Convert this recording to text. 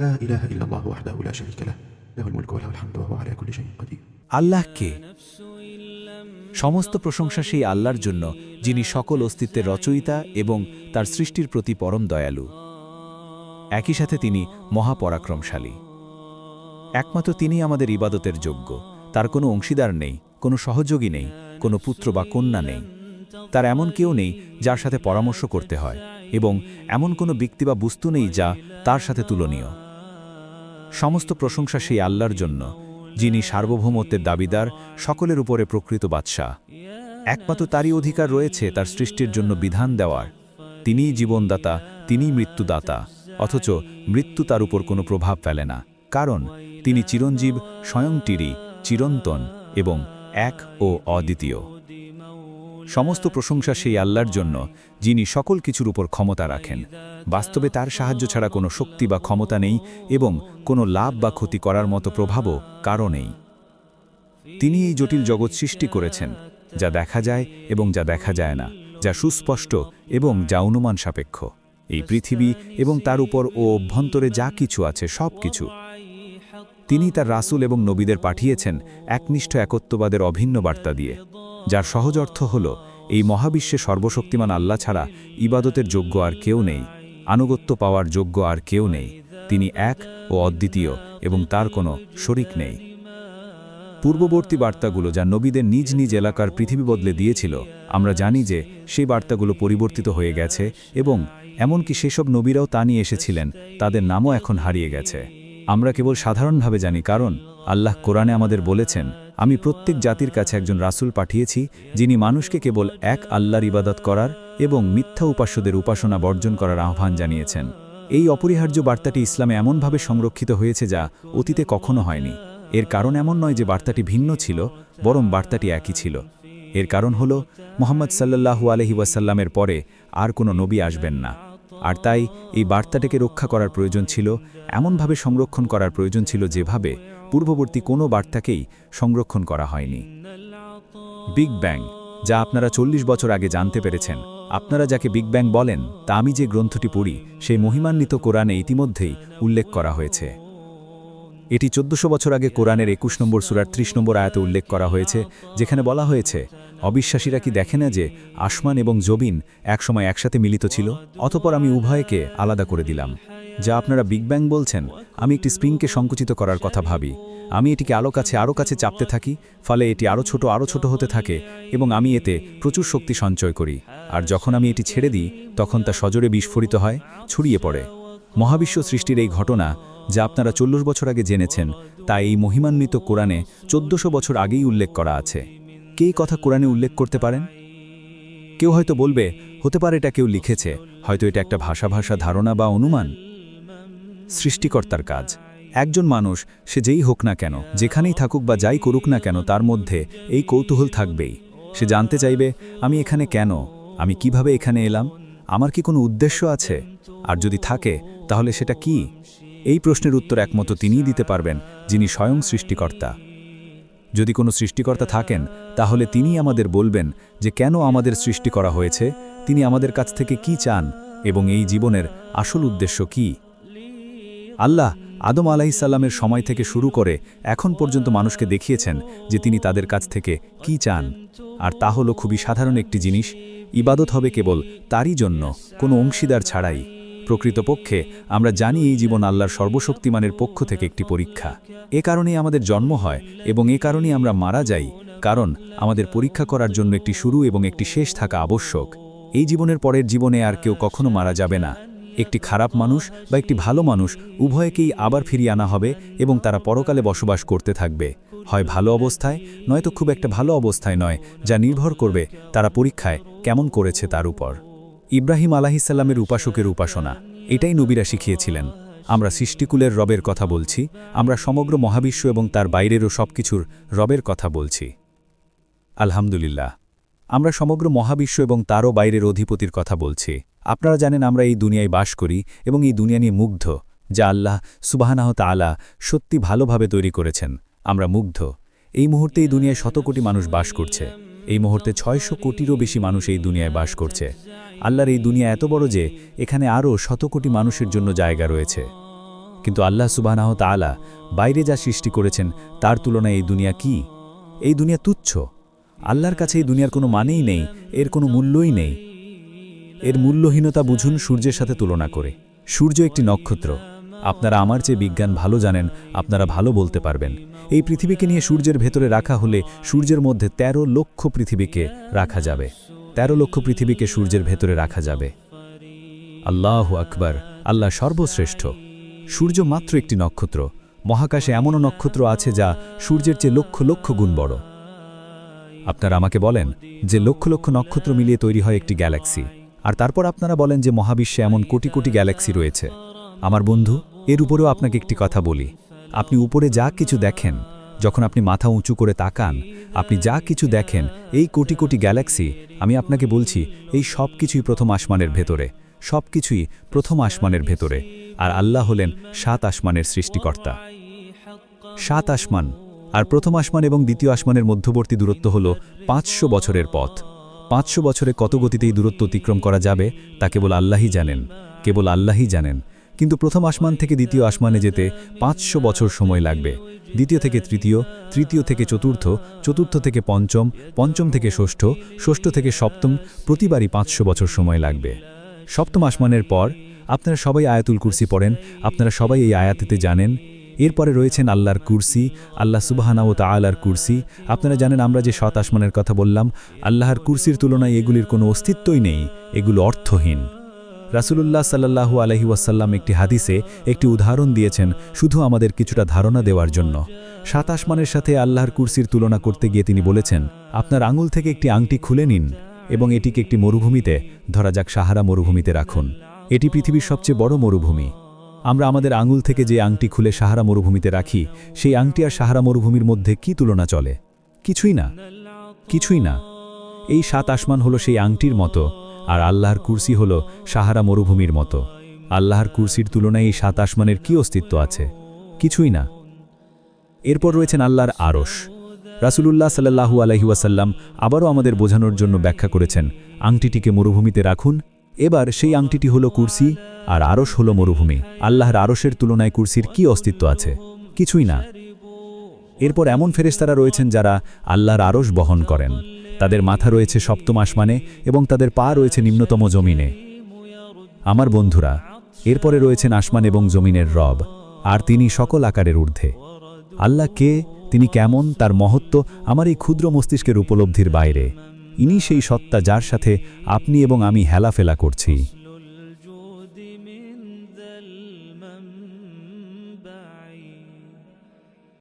لا إله إلا الله وحده لا شريك له له الملك وله الحمد وهو على كل شيء قدير. সমস্ত প্রশংসা সেই আল্লাহর জন্য, যিনি সকল অস্তিত্বের রচয়িতা এবং তার সৃষ্টির প্রতি পরম দয়ালু। একই সাথে তিনি মহাপরাক্রমশালী। একমাত্র তিনি আমাদের ইবাদতের যোগ্য। তার কোনো অংশীদার নেই, কোনো সহযোগী নেই, কোনো পুত্র বা কন্যা নেই। তার এমন কেউ নেই যার সাথে পরামর্শ করতে হয় এবং এমন কোনো ব্যক্তি বা বস্তু নেই যা তার সাথে তুলনীয়। সমস্ত প্রশংসা সেই আল্লাহর জন্য, যিনি সার্বভৌমত্বের দাবিদার, সকলের উপরে প্রকৃত বাদশাহ। একমাত্র তারই অধিকার রয়েছে তার সৃষ্টির জন্য বিধান দেওয়ার। তিনিই জীবনদাতা, তিনিই মৃত্যুদাতা, অথচ মৃত্যু তার উপর কোনো প্রভাব ফেলে না, কারণ তিনি চিরঞ্জীব স্বয়ংটিরি চিরন্তন এবং এক ও অদ্বিতীয়। সমস্ত প্রশংসা সেই আল্লাহর জন্য, যিনি সকল কিছুর উপর ক্ষমতা রাখেন। বাস্তবে তার সাহায্য ছাড়া কোনো শক্তি বা ক্ষমতা নেই এবং কোনো লাভ বা ক্ষতি করার মতো প্রভাবও কারও নেই। তিনি এই জটিল জগৎ সৃষ্টি করেছেন, যা দেখা যায় এবং যা দেখা যায় না, যা সুস্পষ্ট এবং যা অনুমান সাপেক্ষ। এই পৃথিবী এবং তার উপর ও অভ্যন্তরে যা কিছু আছে, সব কিছু। তিনি তার রাসূল এবং নবীদের পাঠিয়েছেন একনিষ্ঠ একত্ববাদের অভিন্ন বার্তা দিয়ে। যার সহজ অর্থ হল, এই মহাবিশ্বে সর্বশক্তিমান আল্লাহ ছাড়া ইবাদতের যোগ্য আর কেউ নেই, আনুগত্য পাওয়ার যোগ্য আর কেউ নেই, তিনি এক ও অদ্বিতীয় এবং তার কোনো শরিক নেই। পূর্ববর্তী বার্তাগুলো যা নবীদের নিজ নিজ এলাকার পৃথিবী বদলে দিয়েছিল, আমরা জানি যে সেই বার্তাগুলো পরিবর্তিত হয়ে গেছে এবং এমনকি সেসব নবীরাও তা নিয়ে এসেছিলেন, তাদের নামও এখন হারিয়ে গেছে। আমরা কেবল সাধারণভাবে জানি, কারণ আল্লাহ কোরআনে আমাদের বলেছেন আমি প্রত্যেক জাতির কাছে একজন রাসূল পাঠিয়েছি, যিনি মানুষকে কেবল এক আল্লাহর ইবাদত করার এবং মিথ্যা উপাস্যদের উপাসনা বর্জন করার আহ্বান জানিয়েছেন। এই অপরিহার্য বার্তাটি ইসলামে এমনভাবে সংরক্ষিত হয়েছে যা অতীতে কখনো হয়নি। এর কারণ এমন নয় যে বার্তাটি ভিন্ন ছিল, বরং বার্তাটি একই ছিল। এর কারণ হল, মোহাম্মদ সাল্লাল্লাহু আলহি ওয়াসাল্লামের পরে আর কোনো নবী আসবেন না। আর তাই এই বার্তাটাকে রক্ষা করার প্রয়োজন ছিল, এমনভাবে সংরক্ষণ করার প্রয়োজন ছিল যেভাবে পূর্ববর্তী কোনো বার্তাকেই সংরক্ষণ করা হয়নি। বিগ ব্যাং, যা আপনারা চল্লিশ বছর আগে জানতে পেরেছেন, আপনারা যাকে বিগ ব্যাং বলেন, তা আমি যে গ্রন্থটি পড়ি সেই মহিমান্বিত কোরআনে ইতিমধ্যেই উল্লেখ করা হয়েছে। এটি চোদ্দশো বছর আগে কোরআনের একুশ নম্বর সুরার ত্রিশ নম্বর আয়াতে উল্লেখ করা হয়েছে, যেখানে বলা হয়েছে, অবিশ্বাসীরা কি দেখে না যে আসমান এবং জবিন একসময় একসাথে মিলিত ছিল? অতপর আমি উভয়কে আলাদা করে দিলাম। যা আপনারা বিগ ব্যাং বলছেন, আমি একটি স্প্রিংকে সংকুচিত করার কথা ভাবি। আমি এটিকে আলো কাছে আরও কাছে চাপতে থাকি, ফলে এটি আরও ছোট আরও ছোট হতে থাকে এবং আমি এতে প্রচুর শক্তি সঞ্চয় করি। আর যখন আমি এটি ছেড়ে দিই, তখন তা সজোরে বিস্ফোরিত হয়, ছড়িয়ে পড়ে। মহাবিশ্ব সৃষ্টির এই ঘটনা, যা আপনারা চল্লিশ বছর আগে জেনেছেন, তা এই মহিমান্বিত কোরআনে চোদ্দশো বছর আগেই উল্লেখ করা আছে। কে কথা কোরআনে উল্লেখ করতে পারেন? কেউ হয়তো বলবে, হতে পারে এটা কেউ লিখেছে, হয়তো এটা একটা ভাষা ভাষা ধারণা বা অনুমান। সৃষ্টিকর্তার কাজ। একজন মানুষ, সে যেই হোক না কেন, যেখানেই থাকুক বা যাই করুক না কেন, তার মধ্যে এই কৌতূহল থাকবেই। সে জানতে চাইবে, আমি এখানে কেন? আমি কীভাবে এখানে এলাম? আমার কি কোনো উদ্দেশ্য আছে? আর যদি থাকে, তাহলে সেটা কি? এই প্রশ্নের উত্তর একমতো তিনিই দিতে পারবেন, যিনি স্বয়ং সৃষ্টিকর্তা। যদি কোনো সৃষ্টিকর্তা থাকেন, তাহলে তিনি আমাদের বলবেন যে, কেন আমাদের সৃষ্টি করা হয়েছে? তিনি আমাদের কাছ থেকে কি চান? এবং এই জীবনের আসল উদ্দেশ্য কি? আল্লাহ আদম আলাহিসাল্লামের সময় থেকে শুরু করে এখন পর্যন্ত মানুষকে দেখিয়েছেন যে তিনি তাদের কাছ থেকে কি চান। আর তা হল খুবই সাধারণ একটি জিনিস, ইবাদত হবে কেবল তারই জন্য, কোনো অংশীদার ছাড়াই। প্রকৃতপক্ষে আমরা জানি এই জীবন আল্লাহর সর্বশক্তিমানের পক্ষ থেকে একটি পরীক্ষা। এ কারণেই আমাদের জন্ম হয় এবং এ কারণেই আমরা মারা যাই, কারণ আমাদের পরীক্ষা করার জন্য একটি শুরু এবং একটি শেষ থাকা আবশ্যক। এই জীবনের পরের জীবনে আর কেউ কখনো মারা যাবে না। একটি খারাপ মানুষ বা একটি ভালো মানুষ উভয়কেই আবার ফিরিয়ে আনা হবে এবং তারা পরকালে বসবাস করতে থাকবে। হয় ভালো অবস্থায়, নয়তো খুব একটা ভালো অবস্থায় নয়, যা নির্ভর করবে তারা পরীক্ষায় কেমন করেছে তার উপর। ইব্রাহিম আলাহিসাল্লামের উপাসকের উপাসনা, এটাই নবীরা শিখিয়েছিলেন। আমরা সৃষ্টিকুলের রবের কথা বলছি, আমরা সমগ্র মহাবিশ্ব এবং তার বাইরেরও সবকিছুর রবের কথা বলছি। আলহামদুলিল্লাহ। আমরা সমগ্র মহাবিশ্ব এবং তারও বাইরের অধিপতির কথা বলছি। আপনারা জানেন আমরা এই দুনিয়ায় বাস করি এবং এই দুনিয়া নিয়ে মুগ্ধ, যা আল্লাহ সুবাহানাহ তালা সত্যি ভালোভাবে তৈরি করেছেন। আমরা মুগ্ধ। এই মুহূর্তে এই দুনিয়ায় শত কোটি মানুষ বাস করছে। এই মুহূর্তে ছয়শো কোটিরও বেশি মানুষ এই দুনিয়ায় বাস করছে। আল্লাহর এই দুনিয়া এত বড় যে, এখানে আরও শত কোটি মানুষের জন্য জায়গা রয়েছে। কিন্তু আল্লাহ সুবাহ তাআলা বাইরে যা সৃষ্টি করেছেন, তার তুলনায় এই দুনিয়া কি? এই দুনিয়া তুচ্ছ। আল্লাহর কাছে এই দুনিয়ার কোনো মানেই নেই, এর কোনো মূল্যই নেই। এর মূল্যহীনতা বুঝুন সূর্যের সাথে তুলনা করে। সূর্য একটি নক্ষত্র। আপনারা আমার চেয়ে বিজ্ঞান ভালো জানেন, আপনারা ভালো বলতে পারবেন। এই পৃথিবীকে নিয়ে সূর্যের ভেতরে রাখা হলে সূর্যের মধ্যে ১৩ লক্ষ পৃথিবীকে রাখা যাবে। ১৩ লক্ষ পৃথিবীকে সূর্যের ভেতরে রাখা যাবে। আল্লাহ আকবার, আল্লাহ সর্বশ্রেষ্ঠ। সূর্য মাত্র একটি নক্ষত্র। মহাকাশে এমনও নক্ষত্র আছে যা সূর্যের চেয়ে লক্ষ লক্ষ গুণ বড়। আপনারা আমাকে বলেন যে লক্ষ লক্ষ নক্ষত্র মিলিয়ে তৈরি হয় একটি গ্যালাক্সি। আর তারপর আপনারা বলেন যে মহাবিশ্বে এমন কোটি কোটি গ্যালাক্সি রয়েছে। আমার বন্ধু, এর উপরেও আপনাকে একটি কথা বলি। আপনি উপরে যা কিছু দেখেন, যখন আপনি মাথা উঁচু করে তাকান, আপনি যা কিছু দেখেন, এই কোটি কোটি গ্যালাক্সি, আমি আপনাকে বলছি, এই সব কিছুই প্রথম আসমানের ভেতরে। সব কিছুই প্রথম আসমানের ভেতরে। আর আল্লাহ হলেন সাত আসমানের সৃষ্টিকর্তা। সাত আসমান আর প্রথম আসমান এবং দ্বিতীয় আসমানের মধ্যবর্তী দূরত্ব হল পাঁচশো বছরের পথ। পাঁচশো বছরে কত গতিতে এই দূরত্ব অতিক্রম করা যাবে, তা কেবল আল্লাহই জানেন, কেবল আল্লাহই জানেন। কিন্তু প্রথম আসমান থেকে দ্বিতীয় আসমানে যেতে পাঁচশো বছর সময় লাগবে। দ্বিতীয় থেকে তৃতীয় তৃতীয় থেকে চতুর্থ চতুর্থ থেকে পঞ্চম পঞ্চম থেকে ষষ্ঠ ষষ্ঠ থেকে সপ্তম, প্রতিবারই পাঁচশো বছর সময় লাগবে। সপ্তম আসমানের পর আপনারা সবাই আয়াতুল কুরসি পড়েন, আপনারা সবাই এই আয়াতেতে জানেন এরপরে রয়েছেন আল্লাহর কুরসি, আল্লাহ সুবাহানা ও তাআলার কুরসি। আপনারা জানেন আমরা যে শত আসমানের কথা বললাম, আল্লাহর কুরসির তুলনায় এগুলির কোনো অস্তিত্বই নেই, এগুলো অর্থহীন। রাসূলুল্লাহ সাল্লাল্লাহু আলহি ওয়াসাল্লাম একটি হাদিসে একটি উদাহরণ দিয়েছেন, শুধু আমাদের কিছুটা ধারণা দেওয়ার জন্য। সাত আসমানের সাথে আল্লাহর কুরসির তুলনা করতে গিয়ে তিনি বলেছেন, আপনার আঙুল থেকে একটি আংটি খুলে নিন এবং এটিকে একটি মরুভূমিতে, ধরা যাক সাহারা মরুভূমিতে রাখুন। এটি পৃথিবীর সবচেয়ে বড় মরুভূমি। আমরা আমাদের আঙুল থেকে যে আংটি খুলে সাহারা মরুভূমিতে রাখি, সেই আংটি আর সাহারা মরুভূমির মধ্যে কি তুলনা চলে? কিছুই না। কিছুই না। এই সাত আসমান হলো সেই আংটির মতো, আর আল্লাহর কুরসি হল সাহারা মরুভূমির মতো। আল্লাহর কুরসির তুলনায় এই সাত আসমানের কি অস্তিত্ব আছে? কিছুই না। এরপর রয়েছেন আল্লাহর আরশ। রাসূলুল্লাহ সাল্লাহু আলহিউসাল্লাম আবারও আমাদের বোঝানোর জন্য ব্যাখ্যা করেছেন, আংটিটিকে মরুভূমিতে রাখুন। এবার সেই আংটিটি হলো কুরসি আর আরশ হল মরুভূমি। আল্লাহর আরশের তুলনায় কুরসির কি অস্তিত্ব আছে? কিছুই না। এরপর এমন ফেরেস্তারা রয়েছেন যারা আল্লাহর আরশ বহন করেন। তাদের মাথা রয়েছে সপ্তম আসমানে এবং তাদের পা রয়েছে নিম্নতম জমিনে। আমার বন্ধুরা, এরপরে রয়েছেন আসমান এবং জমিনের রব, আর তিনি সকল আকারের ঊর্ধ্বে। আল্লাহ কে, তিনি কেমন, তার মহত্ব আমার এই ক্ষুদ্র মস্তিষ্কের উপলব্ধির বাইরে। ইনি সেই সত্তা যার সাথে আপনি এবং আমি হেলাফেলা করছি।